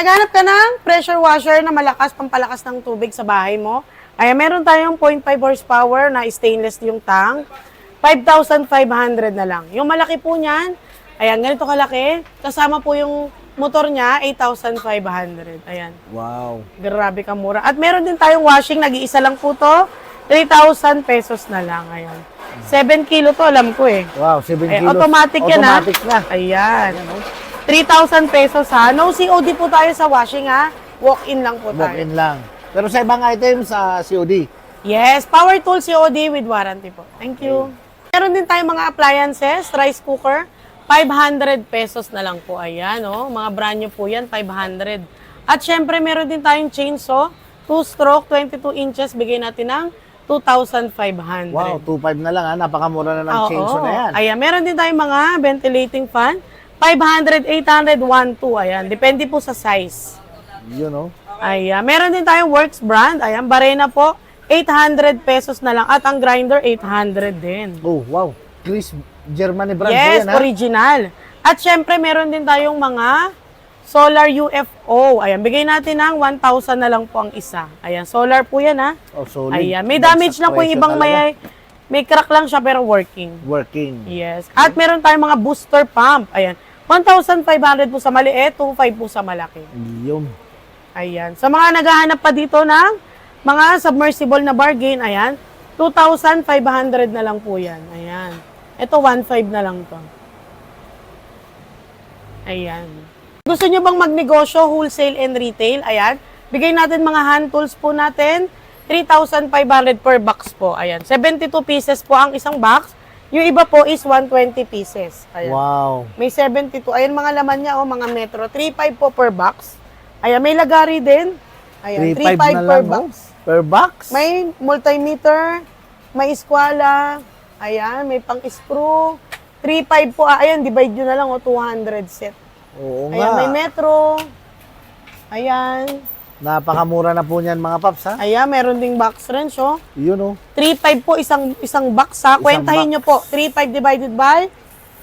naghanap ka ng pressure washer na malakas, pampalakas ng tubig sa bahay mo, ayan, meron tayong 0.5 horsepower na stainless yung tank. 5,500 na lang. Yung malaki po niyan, ayan, ganito kalaki. Kasama po yung motor niya, 8,500. Ayan. Wow. Grabe ka mura. At meron din tayong washing, nag-iisa lang po to. 3,000 pesos na lang. Ayan. 7 kilo to, alam ko eh. Wow, 7 Eh, kilos. automatic yan ha. Automatic na. Ayan. 3,000 pesos ha. No COD po tayo sa washing ha. Walk-in lang po tayo. Walk-in lang. Pero sa ibang items, sa COD. Yes, power tool COD with warranty po. Thank you. Meron din tayong mga appliances, rice cooker, 500 pesos na lang po. Ayan, oh. Mga brand new po yan, 500. At syempre, meron din tayong chainsaw, 2-stroke, 22 inches, bigay natin ng 2,500. Wow, 2.5 na lang ha. Napakamura na ng Oo. chainsaw na yan. Ayan, meron din tayong mga ventilating fan, 500, 800, 1, 2. Ayan, depende po sa size. Yun oh. Ayan, meron din tayong Works brand. Ayan, Barena po, 800 pesos na lang. At ang grinder, 800 din. Oh, wow. Chris Germany brand Yes, yan original. At syempre, meron din tayong mga solar UFO. Ayan, bigay natin ng 1,000 na lang po ang isa. Ayan, solar po yan ha. Oh, solid. Ayan, may damage lang po yung ibang talaga. may, may crack lang siya pero working. Working. Yes. At meron tayong mga booster pump. Ayan. 1,500 po sa maliit, 2,500 po sa malaki. Yun. Ayan. Sa mga naghahanap pa dito ng mga submersible na bargain, ayan, 2,500 na lang po yan. Ayan. Ito, 1,500 na lang to. Ayan. Gusto nyo bang magnegosyo, wholesale and retail? Ayan. Bigay natin mga hand tools po natin. 3,500 per box po. Ayan. 72 pieces po ang isang box. Yung iba po is 120 pieces. Ayan. Wow. May 72. Ayan mga laman niya, oh, mga metro. 3.5 po per box. Ayan, may lagari din. Ayan, 3.5 3.5 na per lang box. oh. Per box? May multimeter, may eskwala, ayan, may pang-screw. 3.5 po, ah, ayan, divide nyo na lang, oh, 200 set. Oo Ayan, nga. may metro. Ayan. Napakamura na po niyan mga paps ha. Ayan, meron ding box wrench, oh. Yun oh. 3.5 po isang isang box ha. Isang Kwentahin box. nyo po. 3.5 divided by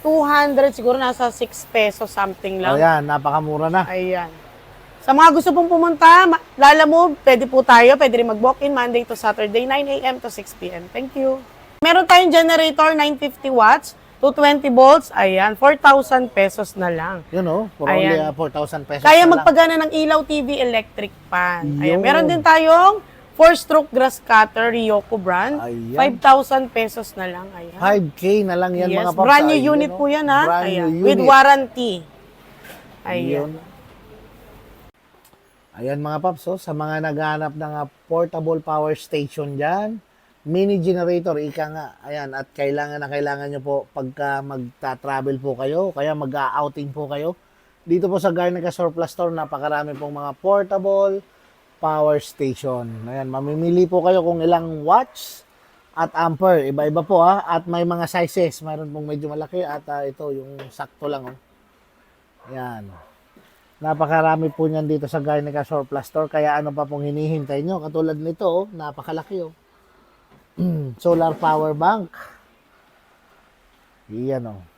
200 siguro nasa 6 pesos something lang. Ayan, napakamura na. Ayan. Sa mga gusto pong pumunta, Lala Move, pwede po tayo. Pwede rin mag-walk-in Monday to Saturday, 9 a.m. to 6 p.m. Thank you. Meron tayong generator, 950 watts, 220 volts. Ayan, 4,000 pesos na lang. Yun oh. For only Ayan. ah, 4,000 pesos Kaya na lang. magpagana ng ilaw TV electric pan. Ayan, Yun. meron din tayong 4-stroke grass cutter, Ryoko brand. Ayan. 5,000 pesos na lang. Ayan. 5K na lang yan yes, mga paps. brand new Ayun, unit oh. po yan ha. Brand Ayan, new with unit. warranty. Ayan. Yun. Ayan mga paps, oh, sa mga naghahanap ng ah, portable power station dyan, mini generator, ika nga, ayan, at kailangan na kailangan nyo po pagka magta-travel po kayo, kaya mag-outing po kayo. Dito po sa Garnica Surplus Store, napakarami pong mga portable power station. Ayan, mamimili po kayo kung ilang watts at ampere, iba-iba po ha, at may mga sizes, mayroon pong medyo malaki at ah, ito yung sakto lang oh. Ayan. Napakarami po niyan dito sa Garnica Surplus Store. Kaya ano pa pong hinihintay nyo? Katulad nito, oh, napakalaki oh. Solar power bank. Iyan oh.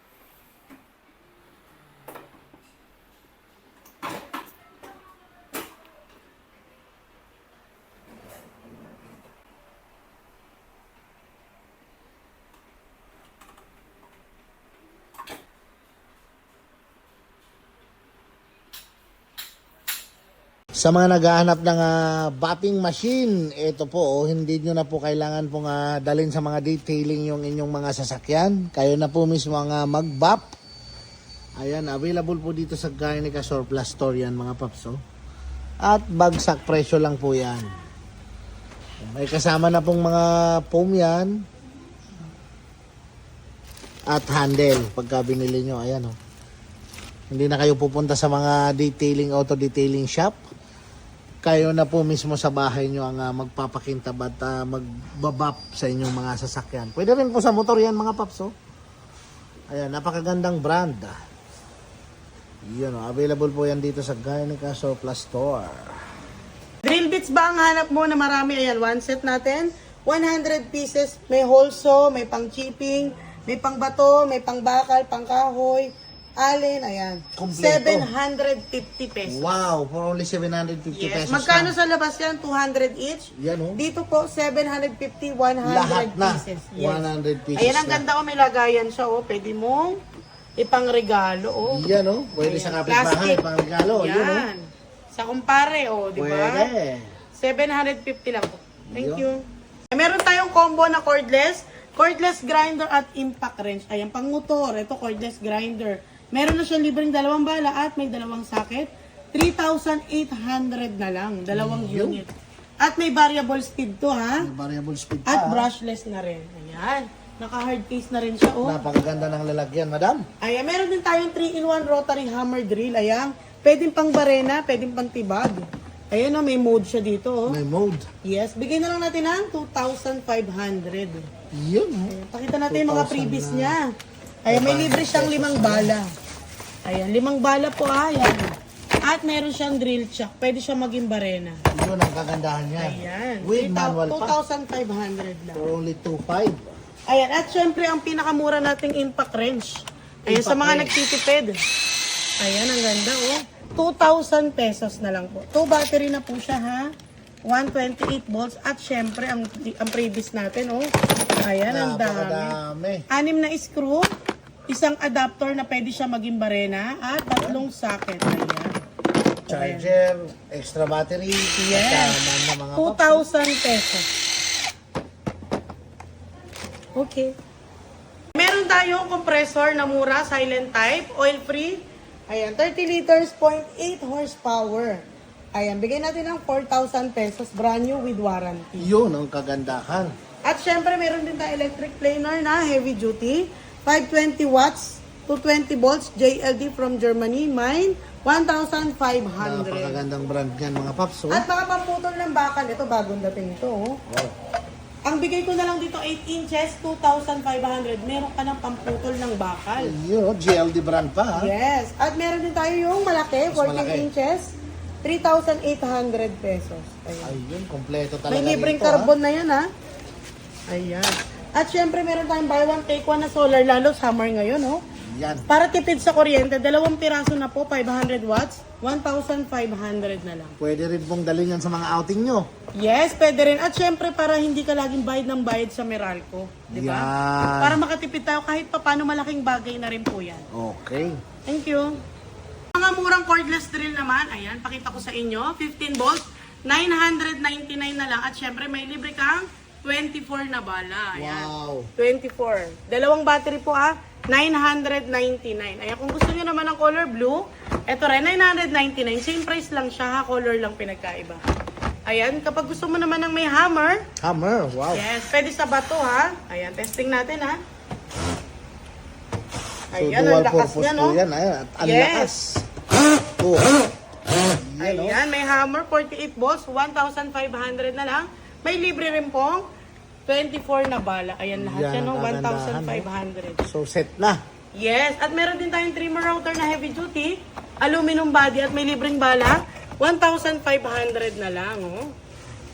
Sa mga naghahanap ng ah, batting machine, ito po, oh, hindi nyo na po kailangan pong ah, dalhin sa mga detailing yung inyong mga sasakyan. Kayo na po mismo ang ah, mag-bap. Ayan, available po dito sa Garnica Surplus Store yan mga paps. oh. At bagsak presyo lang po yan. May kasama na pong mga foam yan. At handle pagka binili nyo. Ayan oh. Hindi na kayo pupunta sa mga detailing, auto detailing shop kayo na po mismo sa bahay nyo ang ah, magpapakintab at ah, magbabap sa inyong mga sasakyan. Pwede rin po sa motor yan mga paps. Oh. Ayan, napakagandang brand. Yun, oh, available po yan dito sa Garnica Surplus Store. Drill bits ba ang hanap mo na marami? Ayan, one set natin. 100 pieces. May holso, may pang chipping, may pang bato, may pang bakal, pang kahoy. Allen, ayan. Kompleto. 750 pesos. Wow, for only 750 Yes. pesos Magkano lang. sa labas yan? 200 each? Yan oh. Dito po, 750, 100 Lahat na. pieces. 100 pieces Ayan, ang na. ganda ko. May lagayan siya, oh. Pwede mong ipangregalo, oh. Yan oh. Pwede Ayan. sa kapitbahay, Plastic. pang regalo. Yun oh. Yan. Sa kumpare, oh, di ba? Pwede. 750 lang po. Thank Yun. you. Meron tayong combo na cordless, cordless grinder at impact wrench. Ayan, pang motor. Ito, cordless grinder. Meron na siyang libreng dalawang bala at may dalawang socket. 3,800 na lang. Dalawang Yun. unit. At may variable speed to, ha? May variable speed pa. At ah. brushless na rin. Ayan. Naka-hard case na rin siya, oh. Napakaganda ng lalagyan, madam. Ayan, meron din tayong 3-in-1 rotary hammer drill. Ayan. Pwedeng pang barena, pwedeng pang tibag. Ayan, oh, may mode siya dito, oh. May mode. Yes, bigyan na lang natin ng 2,500. Yun oh. Ayan, pakita natin yung mga 2,000 freebies na. niya. Ayan, may libre siyang limang bala. Ayan, limang bala po ah. Ayan. At meron siyang drill chuck. Pwede siya maging barena. Yun ang kagandahan niya. Ayan. With 3,000 manual pa. 2,500 lang. For only 2.5. Ayan, at syempre ang pinakamura nating impact wrench. Ayan, sa Impact mga wrench. nagtitipid. Ayan, ang ganda oh. 2,000 pesos na lang po. Two battery na po siya ha. 128 volts at syempre ang ang previous natin oh. Ayan, ang dami. Napakadami. Anim na screw, isang adapter na pwede siya maging barena at tatlong socket. Ayan. Charger, extra battery, Yes. na mga paps. 2,000 pesos. Okay. Meron tayong compressor na mura, silent type, oil-free. Ayan, 30 liters, 0.8 horsepower. Ayan, bigay natin ng 4,000 pesos, brand new with warranty. Yun ang kagandahan. At syempre, meron din tayong electric planer na heavy duty. 520 watts, 220 volts, JLD from Germany. Mine, 1,500. Napakagandang brand yan mga paps. Oh. At mga pamputol ng bakal, ito bagong dating ito. Oh. Wow. Ang bigay ko na lang dito 8 inches, 2,500. Meron ka ng pamputol ng bakal. Oh, GLD brand pa ha. Yes. At meron din tayo yung malaki, Mas 14 malaki. inches, 3,800 pesos. Ayan. Ayun, kompleto talaga May libreng dito, ha. carbon na yan ha. Ayan. At syempre meron tayong buy one take one na solar lalo summer ngayon oh. Yan. Para tipid sa kuryente, dalawang piraso na po, 500 watts, 1,500 na lang. Pwede rin pong dalhin yan sa mga outing nyo. Yes, pwede rin. At syempre, para hindi ka laging bayad ng bayad sa Meralco. Di ba? Yan. Para makatipid tayo kahit pa paano malaking bagay na rin po yan. Okay. Thank you. Mga murang cordless drill naman, ayan, pakita ko sa inyo. 15 volts, 999 na lang. At syempre, may libre kang 24 na bala. Ayan. Wow. 24. Dalawang battery po ah. 999. Ayan, kung gusto nyo naman ng color blue, eto rin, 999. Same price lang siya ha, color lang pinagkaiba. Ayan, kapag gusto mo naman ng may hammer, Hammer. Wow. yes, pwede sa bato ha. Ayan, testing natin ha. So, Ayan, dual ang lakas purpose niya, no? yan. Ayan. At ang Yes. lakas. Oh. Yan, oh. Ayan, may hammer, 48 volts, 1,500 na lang. May libre rin pong 24 na bala. Ayan lahat Yan yan, no? ang kagandahan, 1,500. So, set na. Yes, at meron din tayong trimmer router na heavy duty, aluminum body at may libreng bala, 1,500 na lang, oh.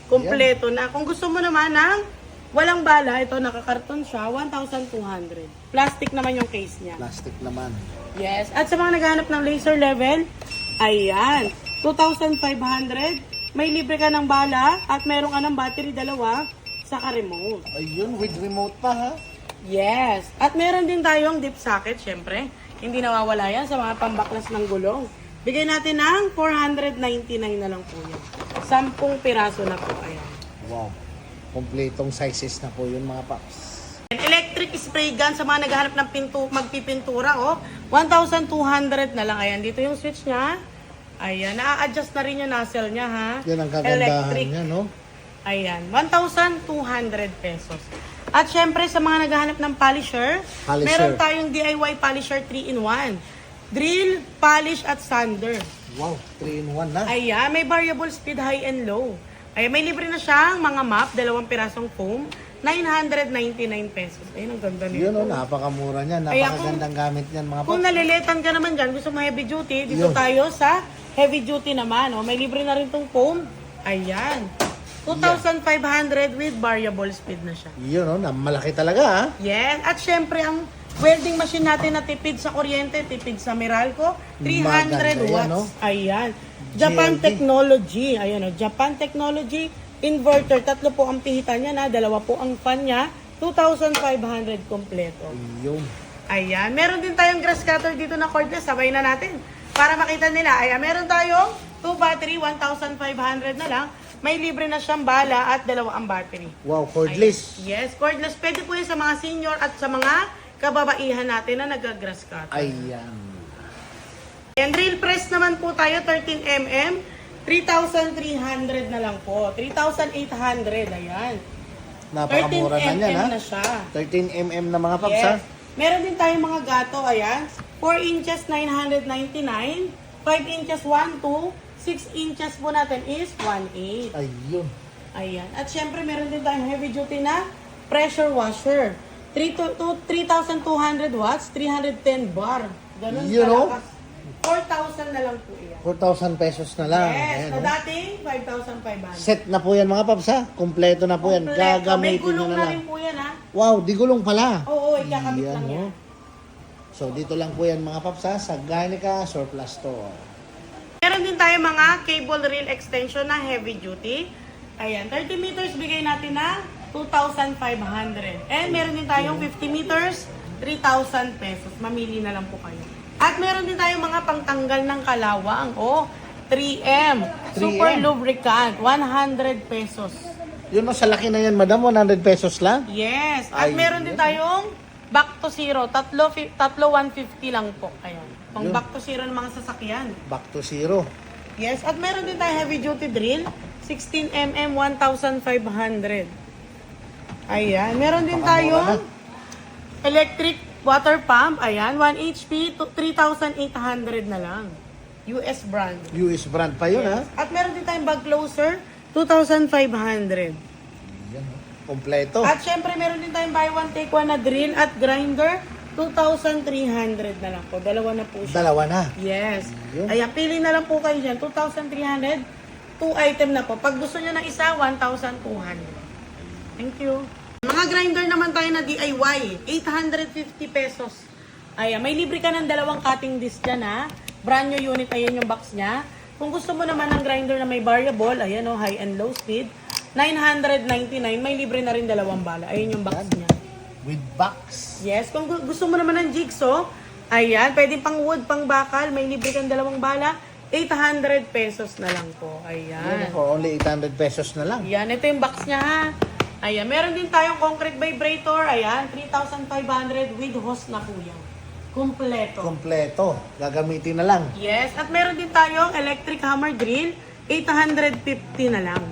Kompleto na. Kung gusto mo naman ng walang bala, ito nakakarton siya, 1,200. Plastic naman yung case niya. Plastic naman. Yes, at sa mga naghahanap ng laser level, ayan, 2,500. May libre ka ng bala at meron ka ng battery dalawa sa remote. Ayun, with remote pa ha. Yes. At meron din tayong dip socket, syempre. Hindi nawawala yan sa mga pambaklas ng gulong. Bigay natin ng 499 na lang po yan. Sampung piraso na po. Ayan. Wow. Kompletong sizes na po yun mga paps. Electric spray gun sa mga naghahanap ng pintu magpipintura, oh. 1,200 na lang. Ayan, dito yung switch niya. Ayan, na-adjust na rin yung nozzle niya, ha? Yan ang kagandahan Electric. niya, no? Ayan, 1,200 pesos. At syempre sa mga naghahanap ng polisher, Polisher. meron tayong DIY polisher 3-in-1. Drill, polish at sander. Wow, 3 in 1 na. Ayan, may variable speed high and low. Ayan, may libre na siyang mga map, dalawang pirasong foam, 999 pesos. Ayun, ang ganda nito. Yun, oh, napakamura niyan. Ayan, Napakagandang gamit niyan mga Kung nalilitan ka naman dyan, gusto mo heavy duty, dito Yun. tayo sa heavy duty naman. Oh. May libre na rin tong foam. Ayan. 2,500 with variable speed na siya. Yun, oh, na malaki talaga ha. Yes, at syempre ang welding machine natin na tipid sa kuryente, tipid sa Meralco, 300 Maganda yan, watts. no? Ayan. Japan GLD. Technology. Ayan o, Japan Technology inverter. Tatlo po ang pihitan niya na, dalawa po ang fan niya. 2,500 kompleto. Yun. Ayan. Meron din tayong grass cutter dito na cordless. Sabay na natin. Para makita nila. Ayan. Meron tayong 2 battery, 1,500 na lang. May libre na siyang bala at dalawa ang battery. Wow, cordless. Yes, cordless. Pwede po yun sa mga senior at sa mga kababaihan natin na nag-grass cutter. Ayan. And drill press naman po tayo, 13mm. 3,300 na lang po. 3,800. Ayan. 13 Napakamura na niyan, mm ha? na siya. 13mm na mga paps, ha? Yes. Meron din tayong mga gato, ayan. 4 inches, 999. 5 inches, 1, 2. 6 inches po natin is 1.8. Ayun. Ayan. At syempre, meron din tayong heavy duty na pressure washer. 3 to, to 3,200 watts, 310 bar. Ganun You know? kalakas. 4,000 na lang po yan. 4,000 pesos na lang. yes, Ayan, na oh. dating 5,500. Set na po yan mga paps, ha? Kompleto na po yan. Kompleto. May Gagamitin nyo gulong na na lang. rin po yan, ha? Wow, di gulong pala. Oo, ikakabit Yan, lang yan. oh. So, dito lang po yan mga paps, ha? Sa Garnica Surplus Store. Meron din tayo mga cable reel extension na heavy duty. Ayan, 30 meters bigay natin na 2,500. And meron din tayong 50 meters, 3,000 pesos. Mamili na lang po kayo. At meron din tayong mga pangtanggal ng kalawang. O, 3M. 3M. Super lubricant. 100 pesos. Yun no, sa laki na yan, madam, 100 pesos lang. Yes. At Ay, meron din tayong back to zero. Tatlo, fi- tatlo 150 lang po. Ayan. Pang Yun. back to zero ng mga sasakyan. Back to zero. Yes, at meron din tayong heavy duty drill, 16mm 1,500. Ayan, meron din tayong electric water pump, ayan, 1 HP, to 3,800 na lang. US brand. US brand pa yun, ha? At meron din tayong bag closer, 2,500. Oh. Kompleto. At syempre meron din tayong buy one take one na drill at grinder, 2,300 na lang po. Dalawa na po siya. Dalawa na. Yes. Yun. Ayan, pili na lang po kayo dyan. 2,300. Two item na po. Pag gusto nyo ng isa, 1,200. Thank you. Mga grinder naman tayo na DIY. 850 pesos. Ayan, may libre ka ng dalawang cutting disc dyan ha. Brand new unit, ayan yung box niya. Kung gusto mo naman ng grinder na may variable, ayan o, high and low speed, 999, may libre na rin dalawang bala. Ayan yung box niya. With box. Yes, kung gu- gusto mo naman ng jigsaw, ayan, pwedeng pang wood, pang bakal, may libre kang dalawang bala, 800 pesos na lang po. Yan, Ayan. for only 800 pesos na lang. Ayan, ito yung box niya ha. Ayan, meron din tayong concrete vibrator, ayan, 3,500 with hose na po yan. Kompleto. Kompleto. Gagamitin na lang. Yes, at meron din tayong electric hammer drill, 850 na lang.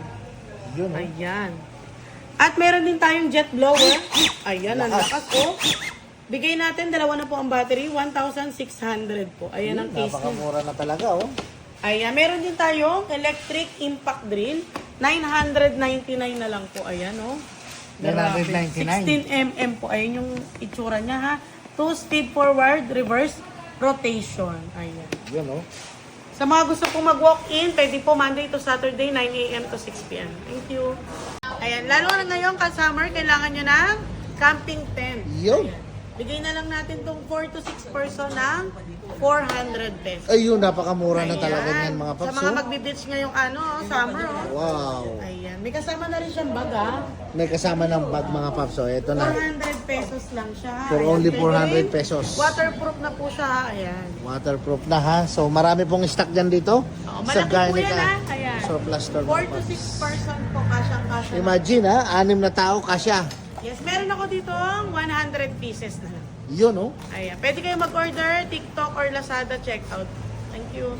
Yun, oh. Ayan. At meron din tayong jet blower. Ayan, ang lakas po. Bigay natin, dalawa na po ang battery, 1,600 po. Ayan ang case niya. Napakamura na talaga, oh. Ayan, meron din tayong electric impact drill, 999 na lang po. Ayan, oh. Grabe. 999. 16mm po. Ayan yung itsura niya, ha. Two speed forward, reverse, rotation. Ayan. Yun, oh. Sa mga gusto pong mag-walk-in, pwede po Monday to Saturday, 9 a.m. to 6 p.m. Thank you. Ayan, lalo na ngayon, ka-summer, kailangan nyo ng camping tent. Yun. Ayan. Bigay na lang natin tong 4 to 6 person ng 400 pesos. Ayun, napakamura na talaga niyan, mga Sa paps. mga oh. magbe-beach ngayong ano, summer, oh. Wow. Ayan. May kasama na rin siyang bag, ah. May kasama ng bag, mga paps. Oh, ito na. 400 pesos lang siya. For Ayan, only pwede 400 rin. pesos. Waterproof na po siya, ha. Ayan. Waterproof na, ha? So, marami pong stock dyan dito. Oo, malaki po yan, ha. Ayan. Surplus store. 4 mga to paps. 6 person po, kasyang-kasya. na. Imagine, ha? Anim na tao, kasya. Yes, meron ako dito 100 pieces na lang. Yun, oh. Ayan, pwede kayo mag-order, TikTok or Lazada checkout. Thank you.